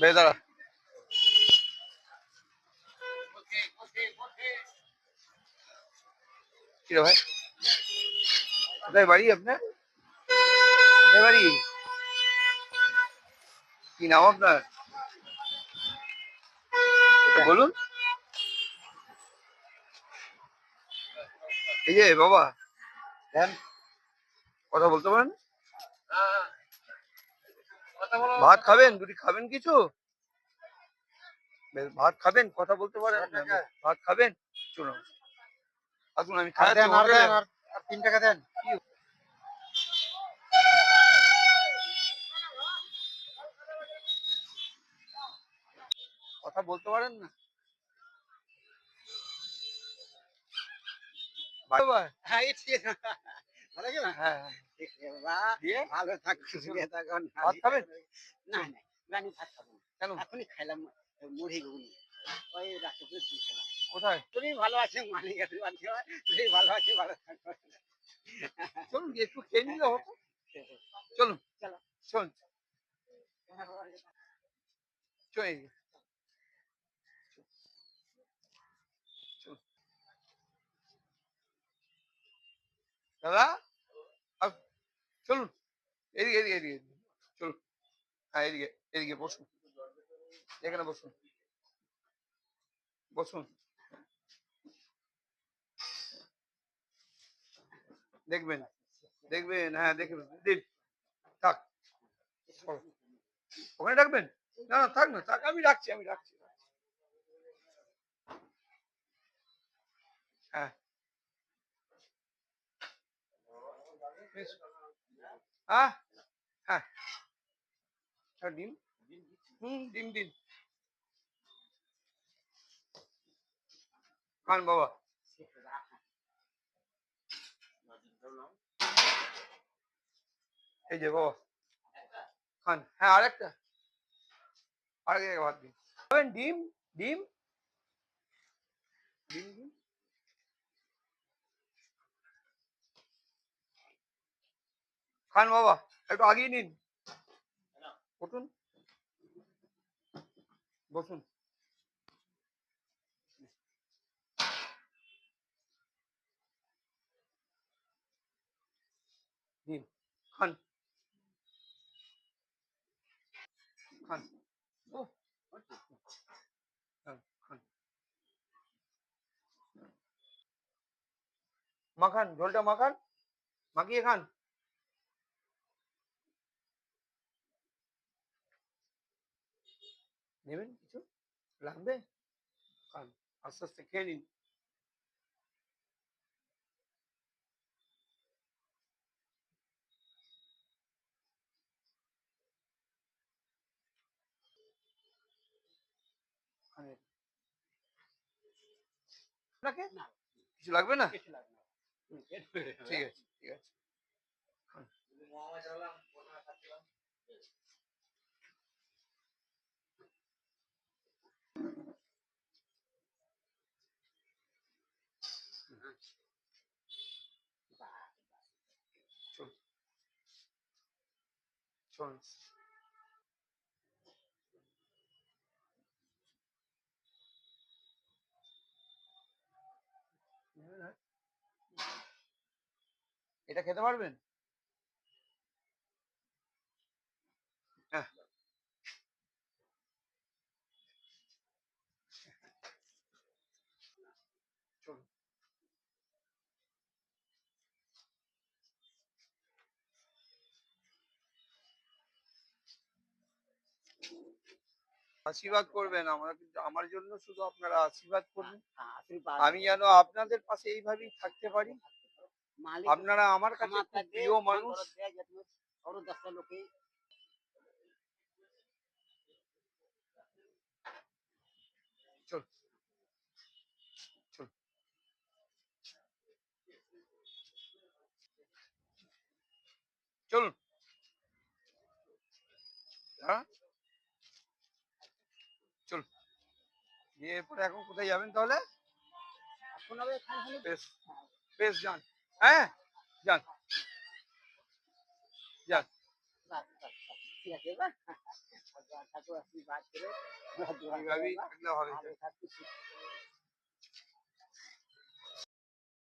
বেশ, দাঁড়া। কি রে ভাই? কোথায় বাড়ি আপনার? কোথায় বাড়ি? কি নাম আপনার? বলুন। এই যে, বাবা কথা বলতে পারেন? ভাত খাবেন? দুটি খাবেন কিছু? ভাত খাবেন? কথা বলতে পারেন। ভাত খাবেন। চলুন। আসুন আমি তিন টাকা দেন। কথা বলতে পারেন না? হ্যাঁ হ্যাঁ। ঠিক আছে বাবা। দিয়ে ভালো থাক সুখে থাকুন ভাত খাবেন না না রানি ভাত খাব না। কেন এখনই খাইলাম মুড়ি ঘুগনি ওই রাতে করে খেলাম কোথায় তুমি ভালো আছে মালিক আছে বাড়ি। তুমি ভালো আছে ভালো থাকো চলুন একটু খেয়ে নিলে হতো চলুন চলো। চলুন চলুন এই যে। চলুন। দাদা চলুন, এদিকে এদিকে এদিকে। চলুন। হ্যাঁ এদিকে এদিকে বসুন। এখানে বসুন। বসুন। দেখবেন দেখবেন হ্যাঁ দেখবেন। থাক। ওখানে রাখবেন না না, থাক না, থাক, আমি রাখছি আমি রাখছি। হ্যাঁ। হ্যাঁ। হ্যাঁ খান বাবা। এই যে বাবা। খান। হ্যাঁ আরেকটা। আরেক জায়গায় ভাত দিন। ডিম? ডিম? ডিম ডিম? খান বাবা, একটু আগিয়ে নিন। বসুন। দিন খান। খান। ও খান। মাখান, ঝোলটা মাখান, মাখিয়ে খান। নেবেন কিছু? লাগবে? খান আস্তে আস্তে খেয়ে নিন। আপনাকে? না। কিছু লাগবে না। ঠিক আছে। চল চল এটা খেতে পারবেন হ্যাঁ চলুন আশীর্বাদ করবেন আমরা কিন্তু আমার জন্য শুধু আপনারা আশীর্বাদ করবেন। আমি যেন আপনাদের পাশে এইভাবেই থাকতে পারি। আপনারা আমার কাছে প্রিয় মানুষ। চল চল। চলুন। হ্যাঁ চল দিয়ে এরপরে এখন কোথায় যাবেন তাহলে? এখন হবে বেশ। বেশ যান। হ্যাঁ? যান। যান। এইভাবেই থাকলে হবে।